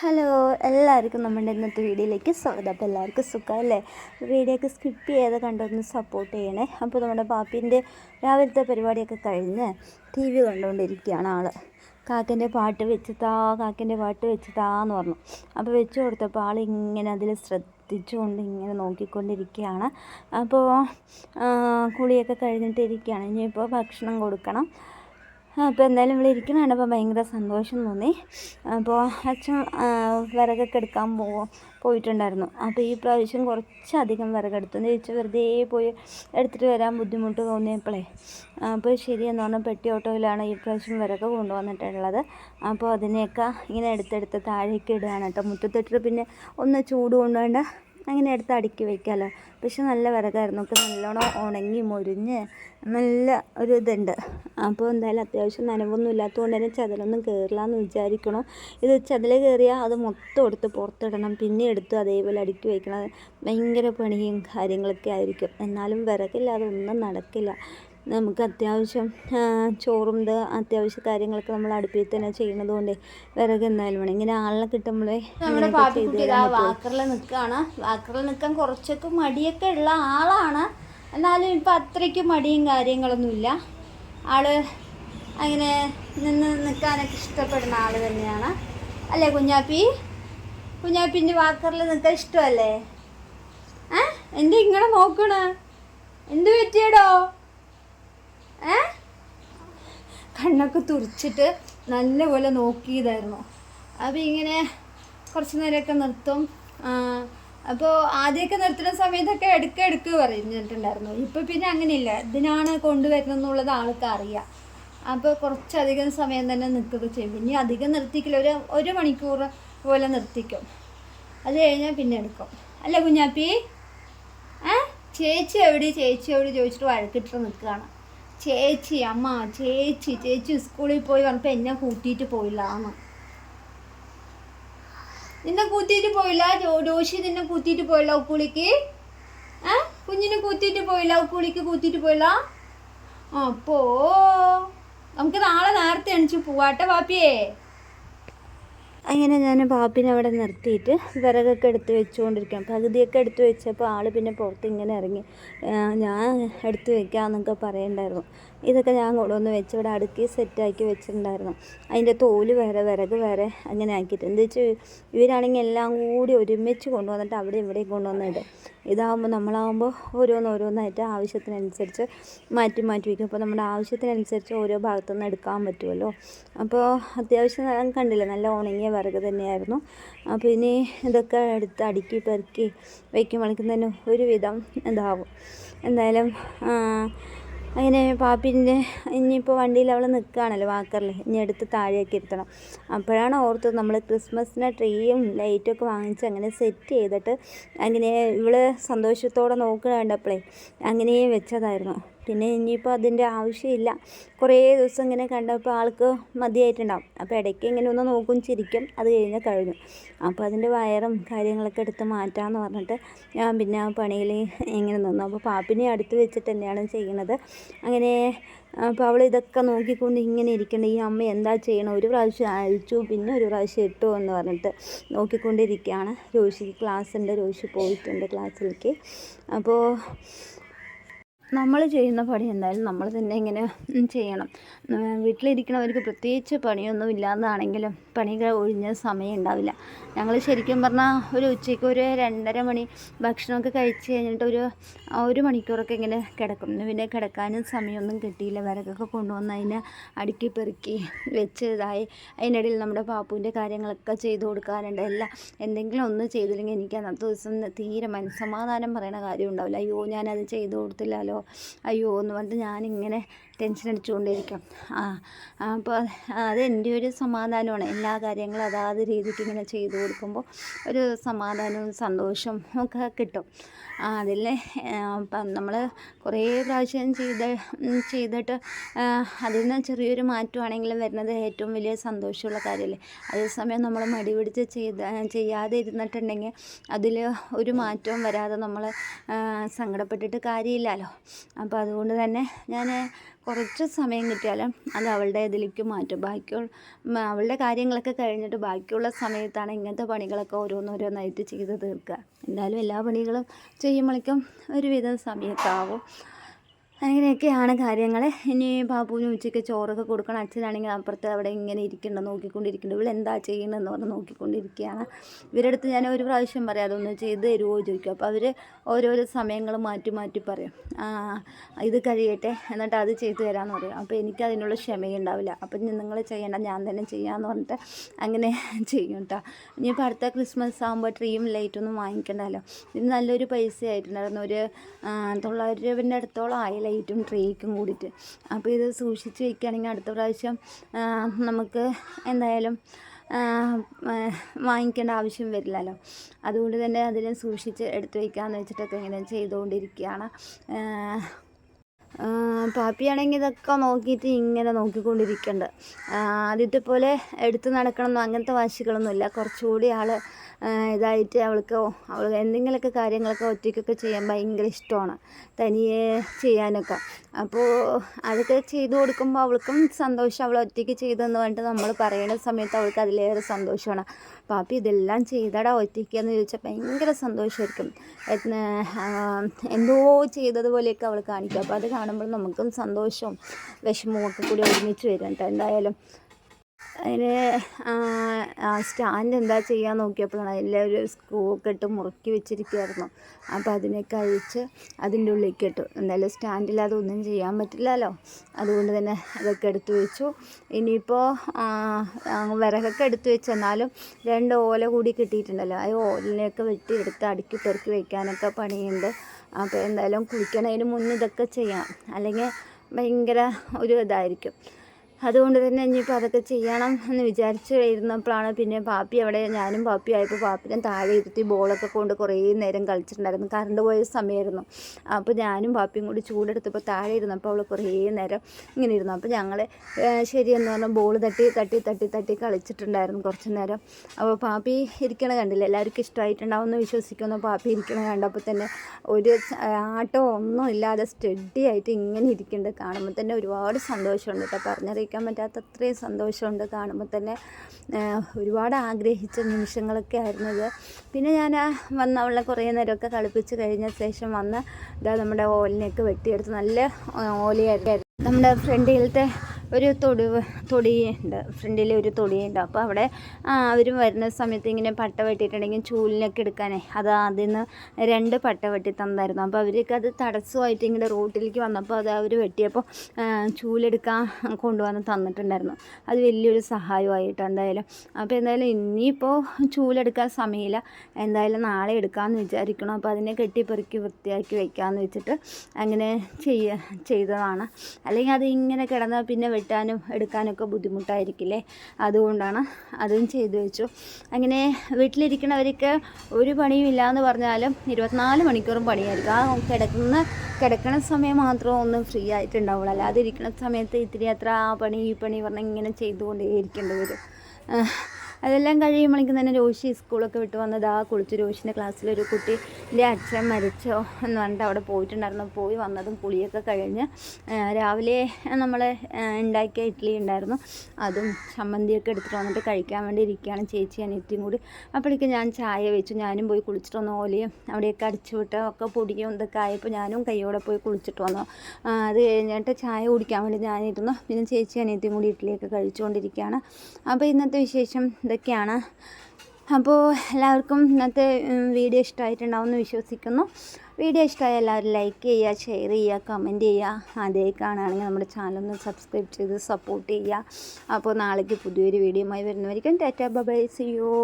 Hello എല്ലാവർക്കും നമ്മുടെ ഇന്നത്തെ വീഡിയോയിലേക്ക് സ്വാഗതം. അപ്പോൾ എല്ലാവർക്കും സുഖമല്ലേ? വീഡിയോ ഒക്കെ സ്കിപ്പ് ചെയ്ത് കണ്ടൊന്ന് സപ്പോർട്ട് ചെയ്യണേ. അപ്പോൾ നമ്മുടെ പാപ്പിന്റെ രാവിലത്തെ പരിപാടിയൊക്കെ കഴിഞ്ഞ് ടി വി കണ്ടുകൊണ്ടിരിക്കുകയാണ് ആൾ കാക്കന്റെ പാട്ട് വെച്ച് താ കാക്കന്റെ പാട്ട് വെച്ച് താന്ന് പറഞ്ഞു. അപ്പോൾ വെച്ച് കൊടുത്തപ്പോൾ ആൾ ഇങ്ങനെ അതിൽ ശ്രദ്ധിച്ചുകൊണ്ട് ഇങ്ങനെ നോക്കിക്കൊണ്ടിരിക്കുകയാണ്. അപ്പോൾ കുളിയൊക്കെ കഴിഞ്ഞിട്ട് ഇരിക്കുകയാണ് ഇനിയിപ്പോൾ ഭക്ഷണം കൊടുക്കണം. അപ്പോൾ എന്തായാലും ഇവിടെ ഇരിക്കുന്നതാണ്. അപ്പോൾ ഭയങ്കര സന്തോഷം തോന്നി. അപ്പോൾ അച്ഛൻ വിറകൊക്കെ എടുക്കാൻ പോകും പോയിട്ടുണ്ടായിരുന്നു. അപ്പോൾ ഈ പ്രാവശ്യം കുറച്ചധികം വിറകെടുത്തു. എന്ന് ചോദിച്ചാൽ വെറുതെ പോയി എടുത്തിട്ട് വരാൻ ബുദ്ധിമുട്ട് തോന്നിയപ്പോഴേ അപ്പോൾ ശരിയെന്ന് പറഞ്ഞാൽ പെട്ടി ഓട്ടോയിലാണ് ഈ പ്രാവശ്യം വിറക് കൊണ്ടുവന്നിട്ടുള്ളത്. അപ്പോൾ അതിനെയൊക്കെ ഇങ്ങനെ എടുത്തെടുത്ത് താഴേക്ക് ഇടുകയാണ് കേട്ടോ. മുറ്റത്തിട്ടിട്ട് പിന്നെ ഒന്ന് ചൂട് കൊണ്ടുവേണ്ട അങ്ങനെ എടുത്ത് അടുക്കി വയ്ക്കാമല്ലോ പക്ഷെ നല്ല വിറകായിരുന്നു. ഒക്കെ നല്ലോണം ഉണങ്ങി മുരിഞ്ഞ് നല്ല ഒരു ഇതുണ്ട്. അപ്പോൾ എന്തായാലും അത്യാവശ്യം നനവൊന്നും ഇല്ലാത്തതുകൊണ്ട് തന്നെ ചതലൊന്നും കയറില്ല എന്ന് വിചാരിക്കണം. ഇത് ചതൽ കയറിയാൽ അത് മൊത്തം എടുത്ത് പുറത്തിടണം. പിന്നെ എടുത്ത് അതേപോലെ അടുക്കി വയ്ക്കണം ഭയങ്കര പണിയും കാര്യങ്ങളൊക്കെ ആയിരിക്കും. എന്നാലും വിറകില്ലാതെ ഒന്നും നടക്കില്ല. നമുക്ക് അത്യാവശ്യം ചോറും ഇത് അത്യാവശ്യ കാര്യങ്ങളൊക്കെ നമ്മൾ അടുപ്പിൽ തന്നെ ചെയ്യുന്നത് കൊണ്ട് വിറക് എന്തായാലും വേണം. ഇങ്ങനെ ആളിനെ കിട്ടുമ്പോഴേ നമ്മുടെ പാപ്പിക്കുട്ടി വാക്കറിൽ നിൽക്കുകയാണ് വാക്കറിൽ നിൽക്കാൻ കുറച്ചൊക്കെ മടിയൊക്കെ ഉള്ള ആളാണ്. എന്നാലും ഇപ്പം അത്രയ്ക്ക് മടിയും കാര്യങ്ങളൊന്നുമില്ല ആൾ അങ്ങനെ നിന്ന് നിൽക്കാനൊക്കെ ഇഷ്ടപ്പെടുന്ന ആൾ തന്നെയാണ്. അല്ലേ കുഞ്ഞാപ്പി? കുഞ്ഞാപ്പിന്റെ വാക്കറിൽ നിൽക്കാൻ ഇഷ്ടമല്ലേ? ഏ? എന്ത് ഇങ്ങനെ നോക്കണ? എന്ത് പറ്റിയടോ? ഏ? കണ്ണൊക്കെ തുറിച്ചിട്ട് നല്ലപോലെ നോക്കിയതായിരുന്നു. അപ്പോൾ ഇങ്ങനെ കുറച്ച് നേരമൊക്കെ നിർത്തും. അപ്പോൾ ആദ്യമൊക്കെ നിർത്തുന്ന സമയത്തൊക്കെ എടുക്ക എടുക്ക് പറഞ്ഞിട്ടുണ്ടായിരുന്നു ഇപ്പോൾ പിന്നെ അങ്ങനെയില്ല. ഇതിനാണ് കൊണ്ടുവരുന്നത് ആൾക്ക് അറിയാം. അപ്പോൾ കുറച്ചധികം സമയം തന്നെ നിൽക്കുക ചെയ്യും. പിന്നെ അധികം നിർത്തിക്കില്ല. ഒരു ഒരു മണിക്കൂർ പോലെ നിർത്തിക്കും. അത് കഴിഞ്ഞാൽ പിന്നെ എടുക്കും. അല്ല കുഞ്ഞാപ്പി ഏ? ചേച്ചി എവിടെ? ചേച്ചി എവിടെ ചോദിച്ചിട്ട് വഴക്കിട്ട് നിൽക്കുകയാണ്. ചേച്ചി അമ്മ ചേച്ചി ചേച്ചി സ്കൂളിൽ പോയി പറഞ്ഞപ്പോൾ എന്നെ കൂട്ടിയിട്ട് പോയില്ല എന്ന് നിന്നെ കൂത്തിയിട്ട് പോയില്ല? ജോഷി നിന്നെ കൂത്തിയിട്ട് പോയില്ല ഉക്കുളിക്ക് ഏ? കുഞ്ഞിനെ കൂത്തിയിട്ട് പോയില്ല? ഉക്കുളിക്ക് കൂത്തിയിട്ട് പോയില്ല? അപ്പോ നമുക്ക് നാളെ നേരത്തെ എണിച്ച് പോവാട്ടെ പാപ്പിയേ അങ്ങനെ ഞാൻ പാപ്പിനെ അവിടെ നിർത്തിയിട്ട് വിറകൊക്കെ എടുത്ത് വെച്ചുകൊണ്ടിരിക്കാം പകുതിയൊക്കെ എടുത്ത് വെച്ചപ്പോൾ ആൾ പിന്നെ പുറത്ത് ഇങ്ങനെ ഇറങ്ങി ഞാൻ എടുത്ത് വെക്കാമെന്നൊക്കെ പറയണ്ടായിരുന്നു. ഇതൊക്കെ ഞാൻ കൊണ്ടുവന്ന് വെച്ച് ഇവിടെ അടുക്കി സെറ്റാക്കി വെച്ചിട്ടുണ്ടായിരുന്നു. അതിന്റെ തോൽ വേറെ വിറക് വേറെ അങ്ങനെ ആക്കിയിട്ട്. എന്താ വെച്ചാൽ ഇവരാണെങ്കിൽ എല്ലാം കൂടി ഒരുമിച്ച് കൊണ്ടുവന്നിട്ട് അവിടെ ഇവിടെ കൊണ്ടുവന്നിട്ട് ഇതാകുമ്പോൾ നമ്മളാകുമ്പോൾ ഓരോന്നോരോന്നായിട്ട് ആവശ്യത്തിനനുസരിച്ച് മാറ്റി മാറ്റി വയ്ക്കും. അപ്പോൾ നമ്മുടെ ആവശ്യത്തിനനുസരിച്ച് ഓരോ ഭാഗത്തുനിന്ന് എടുക്കാൻ പറ്റുമല്ലോ. അപ്പോൾ അത്യാവശ്യം കണ്ടില്ല നല്ല ഉണങ്ങിയ വിറക് തന്നെയായിരുന്നു. അപ്പോൾ ഇനി ഇതൊക്കെ എടുത്ത് അടുക്കി പെറുക്കി വയ്ക്കുമ്പോഴേക്കും തന്നെ ഒരുവിധം ഇതാവും. എന്തായാലും അങ്ങനെ പാപ്പിന്റെ ഇനിയിപ്പോൾ വണ്ടിയിൽ അവൾ നിൽക്കുകയാണല്ലോ വാക്കറിൽ ഇനി എടുത്ത് താഴേക്ക് ഇരുത്തണം. അപ്പോഴാണ് ഓർത്തത് നമ്മൾ ക്രിസ്മസിന് ട്രീയും ലൈറ്റൊക്കെ വാങ്ങിച്ച് അങ്ങനെ സെറ്റ് ചെയ്തിട്ട് അങ്ങനെ ഇവൾ സന്തോഷത്തോടെ നോക്കണ കണ്ടപ്പോഴേ അങ്ങനെ വെച്ചതായിരുന്നു. പിന്നെ ഇനിയിപ്പോൾ അതിന്റെ ആവശ്യമില്ല. കുറേ ദിവസം ഇങ്ങനെ കണ്ടപ്പോൾ ആൾക്ക് മതിയായിട്ടുണ്ടാവും. അപ്പോൾ ഇടയ്ക്ക് ഇങ്ങനെ ഒന്ന് നോക്കും ചിരിക്കും. അത് കഴിഞ്ഞ് കഴിഞ്ഞു. അപ്പോൾ അതിന്റെ വയറും കാര്യങ്ങളൊക്കെ എടുത്ത് മാറ്റാമെന്ന് പറഞ്ഞിട്ട് ഞാൻ പിന്നെ ആ പണിയിൽ ഇങ്ങനെ നിന്നു. അപ്പോൾ പാപ്പിനെ അടുത്ത് വെച്ചിട്ട് തന്നെയാണ് ചെയ്യണത് അങ്ങനെ അപ്പോൾ അവൾ ഇതൊക്കെ നോക്കിക്കൊണ്ട് ഇങ്ങനെ ഇരിക്കണ്ട. ഈ അമ്മ എന്താ ചെയ്യണം ഒരു പ്രാവശ്യം അഴിച്ചു പിന്നെ ഒരു പ്രാവശ്യം ഇട്ടു എന്ന് പറഞ്ഞിട്ട് നോക്കിക്കൊണ്ടിരിക്കുകയാണ്. രോഷിക്ക് ക്ലാസ് ഉണ്ട് രോഷി പോയിട്ടുണ്ട് ക്ലാസ്സിലേക്ക്. അപ്പോൾ നമ്മൾ ചെയ്യുന്ന പണി എന്തായാലും നമ്മൾ തന്നെ ഇങ്ങനെ ചെയ്യണം. വീട്ടിലിരിക്കണവർക്ക് പ്രത്യേകിച്ച് പണിയൊന്നും ഇല്ലാതാണെങ്കിലും പണികൾ ഒഴിഞ്ഞ സമയം ഉണ്ടാവില്ല. ഞങ്ങൾ ശരിക്കും പറഞ്ഞാൽ ഒരു ഉച്ചയ്ക്ക് ഒരു രണ്ടര മണി ഭക്ഷണമൊക്കെ കഴിച്ച് കഴിഞ്ഞിട്ട് ഒരു ഒരു മണിക്കൂറൊക്കെ ഇങ്ങനെ കിടക്കും. പിന്നെ കിടക്കാനും സമയമൊന്നും കിട്ടിയില്ല. വിറകൊക്കെ കൊണ്ടുവന്ന് അതിനെ അടുക്കി പെറുക്കി വെച്ച് ഇതായി അതിനിടയിൽ നമ്മുടെ പാപ്പുവിന്റെ കാര്യങ്ങളൊക്കെ ചെയ്തു കൊടുക്കാറുണ്ട് എല്ലാം എന്തെങ്കിലും ഒന്ന് ചെയ്തില്ലെങ്കിൽ എനിക്ക് അന്നത്തെ ദിവസം തീരെ മനസ്സമാധാനം പറയുന്ന കാര്യം ഉണ്ടാവില്ല. അയ്യോ ഞാനത് ചെയ്തു കൊടുത്തില്ലല്ലോ. അയ്യോ എന്ന് പറഞ്ഞിട്ട് ഞാനിങ്ങനെ ടെൻഷൻ അടിച്ചുകൊണ്ടിരിക്കും അപ്പോൾ അത് എന്റെ ഒരു സമാധാനമാണ്. എല്ലാ കാര്യങ്ങളും അതാത് രീതിക്ക് ഇങ്ങനെ ചെയ്തു കൊടുക്കുമ്പോൾ ഒരു സമാധാനവും സന്തോഷവും ഒക്കെ കിട്ടും. അതിൽ ഇപ്പം നമ്മൾ കുറേ പ്രാവശ്യം ചെയ്ത് ചെയ്തിട്ട് അതിൽ നിന്ന് ചെറിയൊരു മാറ്റമാണെങ്കിലും വരുന്നത് ഏറ്റവും വലിയ സന്തോഷമുള്ള കാര്യമല്ലേ? അതേസമയം നമ്മൾ മടി പിടിച്ച് ചെയ്ത് ചെയ്യാതെ ഇരുന്നിട്ടുണ്ടെങ്കിൽ അതിൽ ഒരു മാറ്റവും വരാതെ നമ്മൾ സങ്കടപ്പെട്ടിട്ട് കാര്യമില്ലല്ലോ. അപ്പോൾ അതുകൊണ്ട് തന്നെ ഞാൻ കുറച്ച് സമയം കിട്ടിയാലും അത് അവളുടെ ഇതിലേക്ക് മാറ്റും. മ- അവളുടെ കാര്യങ്ങളൊക്കെ കഴിഞ്ഞിട്ട് ബാക്കിയുള്ള സമയത്താണ് ഇങ്ങനത്തെ പണികളൊക്കെ ഓരോന്നോരോന്നായിട്ട് ചെയ്ത് തീർക്കുക. എന്തായാലും എല്ലാ പണികളും ചെയ്യുമ്പോഴേക്കും ഒരുവിധം സമയത്താവും. അങ്ങനെയൊക്കെയാണ് കാര്യങ്ങൾ ഇനി ബാബുവിന് ഉച്ചയ്ക്ക് ചോറൊക്കെ കൊടുക്കണം. അച്ഛനാണെങ്കിൽ അപ്പുറത്ത് അവിടെ ഇങ്ങനെ ഇരിക്കേണ്ട നോക്കിക്കൊണ്ടിരിക്കേണ്ട. ഇവിടെ എന്താ ചെയ്യുന്നതെന്ന് പറഞ്ഞ് നോക്കിക്കൊണ്ടിരിക്കുകയാണ്. ഇവരുടെ അടുത്ത് ഞാൻ ഒരു പ്രാവശ്യം പറയാം അതൊന്ന് ചെയ്ത് തരുമോ? ചോദിക്കും. അപ്പോൾ അവർ ഓരോരോ സമയങ്ങൾ മാറ്റി മാറ്റി പറയും. ഇത് കഴിയട്ടെ. എന്നിട്ട് അത് ചെയ്തു തരാമെന്ന് പറയും. അപ്പോൾ എനിക്ക് അതിനുള്ള ക്ഷമയുണ്ടാവില്ല. അപ്പം നിങ്ങൾ ചെയ്യേണ്ട ഞാൻ തന്നെ ചെയ്യാമെന്ന് പറഞ്ഞിട്ട് അങ്ങനെ ചെയ്യും കേട്ടോ. ഇനിയിപ്പോൾ അടുത്ത ക്രിസ്മസ് ആകുമ്പോൾ ട്രീയും ലൈറ്റൊന്നും വാങ്ങിക്കണ്ടല്ലോ. ഇത് നല്ലൊരു പൈസ ആയിട്ടുണ്ടായിരുന്നു ഒരു തൊള്ളായിരം രൂപേന്റെ അടുത്തോളം ആയി ലൈറ്റും ട്രേക്കും കൂടിയിട്ട്. അപ്പോൾ ഇത് സൂക്ഷിച്ച് വെക്കുകയാണെങ്കിൽ അടുത്ത പ്രാവശ്യം നമുക്ക് എന്തായാലും വാങ്ങിക്കേണ്ട ആവശ്യം വരില്ലല്ലോ. അതുകൊണ്ട് തന്നെ അതിനെ സൂക്ഷിച്ച് എടുത്തു വയ്ക്കാമെന്ന് വെച്ചിട്ടൊക്കെ ഇങ്ങനെ ചെയ്തുകൊണ്ടിരിക്കുകയാണ്. പാപ്പിയാണെങ്കിൽ ഇതൊക്കെ നോക്കിയിട്ട് ഇങ്ങനെ നോക്കിക്കൊണ്ടിരിക്കുന്നുണ്ട് ആദ്യത്തെ പോലെ എടുത്ത് നടക്കണമെന്നോ അങ്ങനത്തെ വാശികളൊന്നുമില്ല. കുറച്ചുകൂടി ആൾ ഇതായിട്ട് അവൾക്ക് അവൾ എന്തെങ്കിലുമൊക്കെ കാര്യങ്ങളൊക്കെ ഒറ്റയ്ക്കൊക്കെ ചെയ്യാൻ ഭയങ്കര ഇഷ്ടമാണ് തനിയെ ചെയ്യാനൊക്കെ. അപ്പോൾ അതൊക്കെ ചെയ്തു കൊടുക്കുമ്പോൾ അവൾക്കും സന്തോഷം. അവൾ ഒറ്റയ്ക്ക് ചെയ്തെന്ന് പറഞ്ഞിട്ട് നമ്മൾ പറയുന്ന സമയത്ത് അവൾക്ക് അതിലേറെ സന്തോഷമാണ്. പാപ്പി ഇതെല്ലാം ചെയ്തടാ ഒറ്റയ്ക്ക് എന്ന് ചോദിച്ചാൽ ഭയങ്കര സന്തോഷമായിരിക്കും. എന്തോ ചെയ്തതുപോലെയൊക്കെ അവൾ കാണിക്കും. അപ്പോൾ അത് കാണുമ്പോൾ നമുക്കും സന്തോഷവും വിഷമവും ഒക്കെ കൂടി ഒരുമിച്ച് വരും കേട്ടോ. എന്തായാലും അതിന് സ്റ്റാൻഡ് എന്താ ചെയ്യാൻ നോക്കിയപ്പോഴാണ് ഒരു സ്ക്രൂ ഒക്കെ ഇട്ട് മുറുക്കി വെച്ചിരിക്കുമായിരുന്നു അപ്പോൾ അതിനൊക്കെ അഴിച്ച് അതിന്റെ ഉള്ളിലേക്ക് ഇട്ടു. എന്തായാലും സ്റ്റാൻഡില്ലാതെ ഒന്നും ചെയ്യാൻ പറ്റില്ലല്ലോ. അതുകൊണ്ട് തന്നെ അതൊക്കെ എടുത്തു വെച്ചു. ഇനിയിപ്പോൾ വിറകൊക്കെ എടുത്തു വെച്ചെന്നാലും രണ്ട് ഓല കൂടി കിട്ടിയിട്ടുണ്ടല്ലോ. ആ ഓലിനെയൊക്കെ വെട്ടി എടുത്ത് അടുക്കി പെറുക്കി വയ്ക്കാനൊക്കെ പണിയുണ്ട്. അപ്പോൾ എന്തായാലും കുളിക്കണതിന് മുന്നേ ഇതൊക്കെ ചെയ്യാം. അല്ലെങ്കിൽ ഭയങ്കര ഒരു ഇതായിരിക്കും. അതുകൊണ്ട് തന്നെ ഇനിയിപ്പോൾ അതൊക്കെ ചെയ്യണം എന്ന് വിചാരിച്ച് ഇരുന്നപ്പോഴാണ് പിന്നെ പാപ്പി അവിടെ ഞാനും പാപ്പി ആയപ്പോൾ പാപ്പിനെ താഴെ ഇരുത്തി ബോളൊക്കെ കൊണ്ട് കുറേ നേരം കളിച്ചിട്ടുണ്ടായിരുന്നു. കറണ്ട് പോയ സമയമായിരുന്നു. അപ്പോൾ ഞാനും പാപ്പിയും കൂടി ചൂടെടുത്തപ്പോൾ താഴെ ഇരുന്നപ്പോൾ അവൾ കുറേ നേരം ഇങ്ങനെ ഇരുന്നു. അപ്പോൾ ഞങ്ങൾ ശരിയെന്ന് പറഞ്ഞാൽ ബോൾ തട്ടി തട്ടി തട്ടി തട്ടി കളിച്ചിട്ടുണ്ടായിരുന്നു കുറച്ച് നേരം. അപ്പോൾ പാപ്പി ഇരിക്കണ കണ്ടില്ല? എല്ലാവർക്കും ഇഷ്ടമായിട്ടുണ്ടാവും എന്ന് വിശ്വസിക്കുന്നു. പാപ്പി ഇരിക്കണ കണ്ടപ്പോൾ തന്നെ ഒരു ആട്ടോ ഒന്നും ഇല്ലാതെ സ്റ്റഡി ആയിട്ട് ഇങ്ങനെ ഇരിക്കുന്നുണ്ട് കാണുമ്പോൾ തന്നെ ഒരുപാട് സന്തോഷമുണ്ട് കേട്ടോ പറഞ്ഞറിയിക്കാൻ പറ്റാത്ത അത്രയും സന്തോഷമുണ്ട് കാണുമ്പോൾ തന്നെ. ഒരുപാട് ആഗ്രഹിച്ച നിമിഷങ്ങളൊക്കെ ആയിരുന്നത് പിന്നെ ഞാൻ വന്ന അവളെ കുറേ നേരമൊക്കെ കളിപ്പിച്ച് കഴിഞ്ഞ ശേഷം വന്ന് ഇതാ നമ്മുടെ ഓലിനെയൊക്കെ വെട്ടിയെടുത്ത് നല്ല ഓലയായിരുന്നു നമ്മുടെ ഫ്രണ്ടിലത്തെ ഒരു തൊടി തൊടിയുണ്ട്. ഫ്രണ്ടിൽ ഒരു തൊടിയുണ്ട്. അപ്പോൾ അവിടെ അവർ വരുന്ന സമയത്ത് ഇങ്ങനെ പട്ട വെട്ടിയിട്ടുണ്ടെങ്കിൽ ചൂലിനൊക്കെ എടുക്കാനേ അത് ആദ്യം നിന്ന് രണ്ട് പട്ട വെട്ടി തന്നായിരുന്നു. അപ്പോൾ അവർക്ക് അത് തടസ്സമായിട്ട് ഇങ്ങനെ റോട്ടിലേക്ക് വന്നപ്പോൾ അത് അവർ വെട്ടിയപ്പോൾ ചൂലെടുക്കാൻ കൊണ്ടുവന്ന് തന്നിട്ടുണ്ടായിരുന്നു. അത് വലിയൊരു സഹായമായിട്ട് എന്തായാലും. അപ്പോൾ എന്തായാലും ഇനിയിപ്പോൾ ചൂലെടുക്കാൻ സമയമില്ല. എന്തായാലും നാളെ എടുക്കാമെന്ന് വിചാരിക്കണം. അപ്പോൾ അതിനെ കെട്ടിപ്പെറുക്കി വൃത്തിയാക്കി വെക്കാമെന്ന് വെച്ചിട്ട് അങ്ങനെ ചെയ്യ ചെയ്തതാണ്. അല്ലെങ്കിൽ അത് ഇങ്ങനെ കിടന്നാൽ പിന്നെ വെട്ടാനും എടുക്കാനൊക്കെ ബുദ്ധിമുട്ടായിരിക്കില്ലേ? അതുകൊണ്ടാണ് അതും ചെയ്തു വെച്ചു. അങ്ങനെ വീട്ടിലിരിക്കണവർക്ക് ഒരു പണിയും ഇല്ല എന്ന് പറഞ്ഞാലും ഇരുപത്തിനാല് മണിക്കൂറും പണിയായിരിക്കും. ആ കിടക്കുന്ന കിടക്കണ സമയം മാത്രം ഒന്നും ഫ്രീ ആയിട്ടുണ്ടാവുള്ളൂ. അല്ലാതെ ഇരിക്കുന്ന സമയത്ത് ഇത്തിരി അത്ര ആ പണി ഈ പണി പറഞ്ഞാൽ ഇങ്ങനെ ചെയ്തുകൊണ്ടേ ഇരിക്കേണ്ടി വരും അതെല്ലാം കഴിയുമ്പോഴേക്കും തന്നെ രോഷി സ്കൂളൊക്കെ വിട്ട് വന്നത് ആ കുളിച്ച് രോഷിന്റെ ക്ലാസ്സിലൊരു കുട്ടി എന്റെ അച്ഛൻ മരിച്ചോ എന്ന് പറഞ്ഞിട്ട് അവിടെ പോയിട്ടുണ്ടായിരുന്നു. പോയി വന്നതും കുളിയൊക്കെ കഴിഞ്ഞ് രാവിലെ നമ്മൾ ഉണ്ടാക്കിയ ഇഡ്ഡലി ഉണ്ടായിരുന്നു. അതും ചമ്മന്തിയൊക്കെ എടുത്തിട്ട് വന്നിട്ട് കഴിക്കാൻ വേണ്ടി ഇരിക്കുകയാണ് ചേച്ചി അനിയത്തിയും കൂടി. അപ്പോഴേക്കും ഞാൻ ചായ വെച്ചു. ഞാനും പോയി കുളിച്ചിട്ട് വന്നു. ഓലയും അവിടെയൊക്കെ അടിച്ചു വിട്ട് ഒക്കെ പൊടിയും ഇതൊക്കെ ആയപ്പോൾ ഞാനും കൈയോടെ പോയി കുളിച്ചിട്ട് വന്നു. അത് കഴിഞ്ഞിട്ട് ചായ കുടിക്കാൻ വേണ്ടി ഞാനിരുന്നു. പിന്നെ ചേച്ചി അനിയത്തിയും കൂടി ഇഡ്ഡലിയൊക്കെ കഴിച്ചുകൊണ്ടിരിക്കുകയാണ്. അപ്പോൾ ഇന്നത്തെ വിശേഷം ഇതൊക്കെയാണ് അപ്പോൾ എല്ലാവർക്കും ഇന്നത്തെ വീഡിയോ ഇഷ്ടമായിട്ടുണ്ടാവും എന്ന് വിശ്വസിക്കുന്നു. വീഡിയോ ഇഷ്ടമായ എല്ലാവരും ലൈക്ക് ചെയ്യുക ഷെയർ ചെയ്യുക കമന്റ് ചെയ്യുക. അതേ കാണുകയാണെങ്കിൽ നമ്മുടെ ചാനലൊന്ന് സബ്സ്ക്രൈബ് ചെയ്ത് സപ്പോർട്ട് ചെയ്യുക. അപ്പോൾ നാളേക്ക് പുതിയൊരു വീഡിയോയുമായി വരുന്നവരിക്കും ടാറ്റാ ബബൈ സിയോ